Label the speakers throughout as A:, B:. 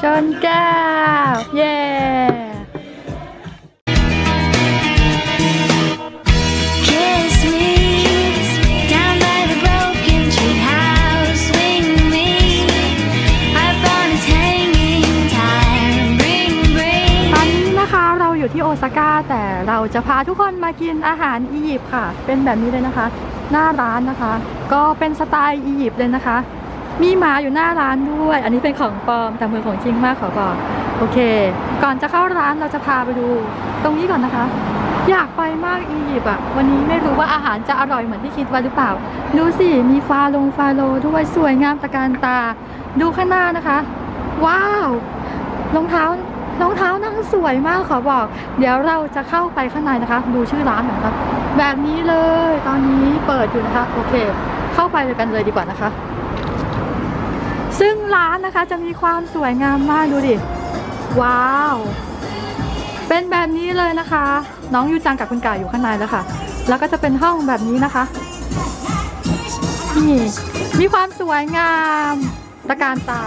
A: ชนก้วเย้
B: Kiss me down by the broken tree house. Swing me. Our bond is hanging tight. Bring, bring.
A: ตอนนี้นะคะเราอยู่ที่โอซาก้าแต่เราจะพาทุกคนมากินอาหารอียิปต์ค่ะ เป็นแบบนี้เลยนะคะ หน้าร้านนะคะ ก็เป็นสไตล์อียิปต์เลยนะคะ มีหมาอยู่หน้าร้านด้วย อันนี้เป็นของปลอมแต่มือของจริงมากขอบอก โอเค ก่อนจะเข้าร้านเราจะพาไปดู ตรงนี้ก่อนนะคะ อยากไปมากอียิปต์อะ วันนี้ไม่รู้ว่าอาหารจะอร่อยเหมือนที่คิดไว้หรือเปล่า ดูสิ มีฟาลงฟาโลด้วยสวยงามตะการตา ดูข้างหน้านะคะ ว้าวรองเท้ารองเท้านั่งสวยมากขอบอก เดี๋ยวเราจะเข้าไปข้างในนะคะ ดูชื่อร้านหน่อยนะคะแบบนี้เลย ตอนนี้เปิดอยู่นะคะ โอเค เข้าไปเลยกันเลยดีกว่านะคะ ซึ่งร้านนะคะจะมีความสวยงามมากดูดิ ว้าว เป็นแบบนี้เลยนะคะ น้องยูจังกับคุณกายอยู่ข้างในแล้วค่ะ แล้วก็จะเป็นห้องแบบนี้นะคะ นี่ มีความสวยงามตะการตา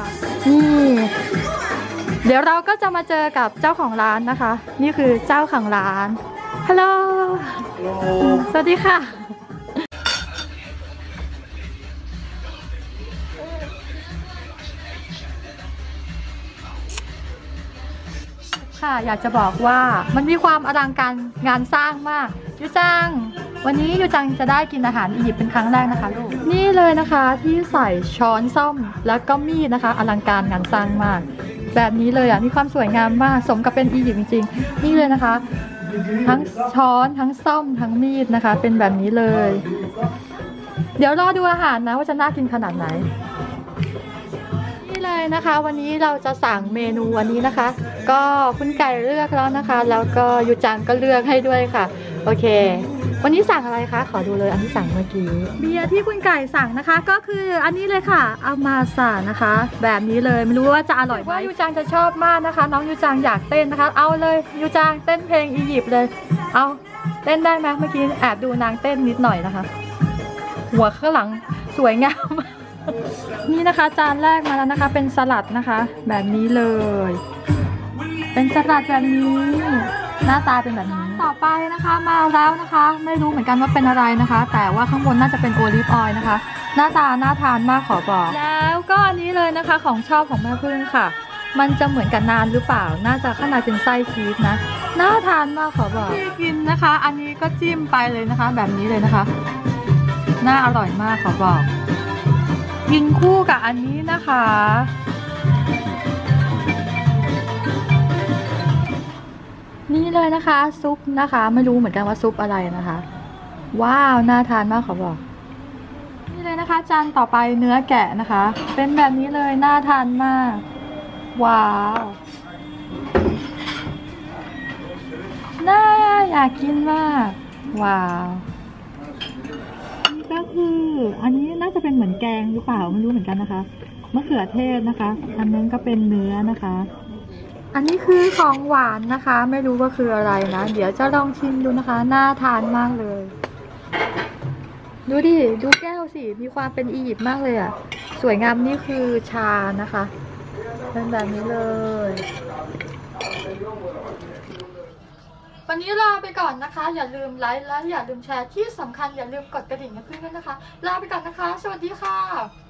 A: นี่ เดี๋ยวเราก็จะมาเจอกับเจ้าของร้านนะคะ นี่คือเจ้าของร้าน ฮัลโหล สวัสดีค่ะ ค่ะ อยากจะบอกว่ามันมีความอลังการงานสร้างมากยูจัง วันนี้ยูจังจะได้กินอาหารอียิปต์เป็นครั้งแรกนะคะลูก นี่เลยนะคะที่ใส่ช้อนซ่อมแล้วก็มีดนะคะ อลังการงานสร้างมาก แบบนี้เลยอะมีความสวยงามมากสมกับเป็นอียิปต์จริงๆ นี่เลยนะคะ ทั้งช้อนทั้งซ่อมทั้งมีดนะคะ เป็นแบบนี้เลย เดี๋ยวรอดูอาหารนะว่าจะน่ากินขนาดไหน เลยนะคะ วันนี้เราจะสั่งเมนูวันนี้นะคะ ก็คุณไก่เลือกแล้วนะคะ แล้วก็ยูจังก็เลือกให้ด้วยค่ะ โอเค วันนี้สั่งอะไรคะ ขอดูเลยอันที่สั่งเมื่อกี้ เบียร์ที่คุณไก่สั่งนะคะ ก็คืออันนี้เลยค่ะอามาซานะคะ แบบนี้เลยไม่รู้ว่าจะอร่อยไหมว่ายูจังจะชอบมากนะคะ น้องยูจังอยากเต้นนะคะ เอาเลยยูจังเต้นเพลงอียิปต์เลย เอาเต้นได้ไหมเมื่อกี้แอบดูนางเต้นนิดหน่อยนะคะ หัวข้างหลังสวยงาม นี่นะคะจานแรกมาแล้วนะคะ เป็นสลัดนะคะ แบบนี้เลย เป็นสลัดแบบนี้ หน้าตาเป็นแบบนี้ต่อไปนะคะมาแล้วนะคะ ไม่รู้เหมือนกันว่าเป็นอะไรนะคะ แต่ว่าข้างบนน่าจะเป็นโอลิฟออยล์นะคะ หน้าตาน่าทานมากขอบอก แล้วก็อันนี้เลยนะคะของชอบของแม่พึ่งค่ะ มันจะเหมือนกับนานหรือเปล่า น่าจะข้างในเป็นไส้ชีสนะน่าทานมากขอบอกที่กินนะคะ อันนี้ก็จิ้มไปเลยนะคะ แบบนี้เลยนะคะ น่าอร่อยมากขอบอก กินคู่กับอันนี้นะคะ นี่เลยนะคะ ซุปนะคะ ไม่รู้เหมือนกันว่าซุปอะไรนะคะ ว้าว น่าทานมากขอบอก นี่เลยนะคะ จานต่อไปเนื้อแกะนะคะ เป็นแบบนี้เลย น่าทานมาก ว้าว น่าอยากกินมาก ว้าว ออันนี้น่าจะเป็นเหมือนแกงหรือเปล่าไม่รู้เหมือนกันนะคะมะเขือเทศนะคะ อันนั้นก็เป็นเนื้อนะคะ อันนี้คือของหวานนะคะ ไม่รู้ว่าคืออะไรนะ เดี๋ยวจะลองชิมดูนะคะ น่าทานมากเลย ดูดิ ดูแก้วสิ มีความเป็นอียิปต์มากเลยอะ่ะ สวยงามนี่คือชานะคะ เป็นแบบนี้เลย วันนี้ลาไปก่อนนะคะ อย่าลืมไลค์และอย่าลืมแชร์ที่สำคัญอย่าลืมกดกระดิ่งเพื่อนๆนะคะ ลาไปก่อนนะคะ สวัสดีค่ะ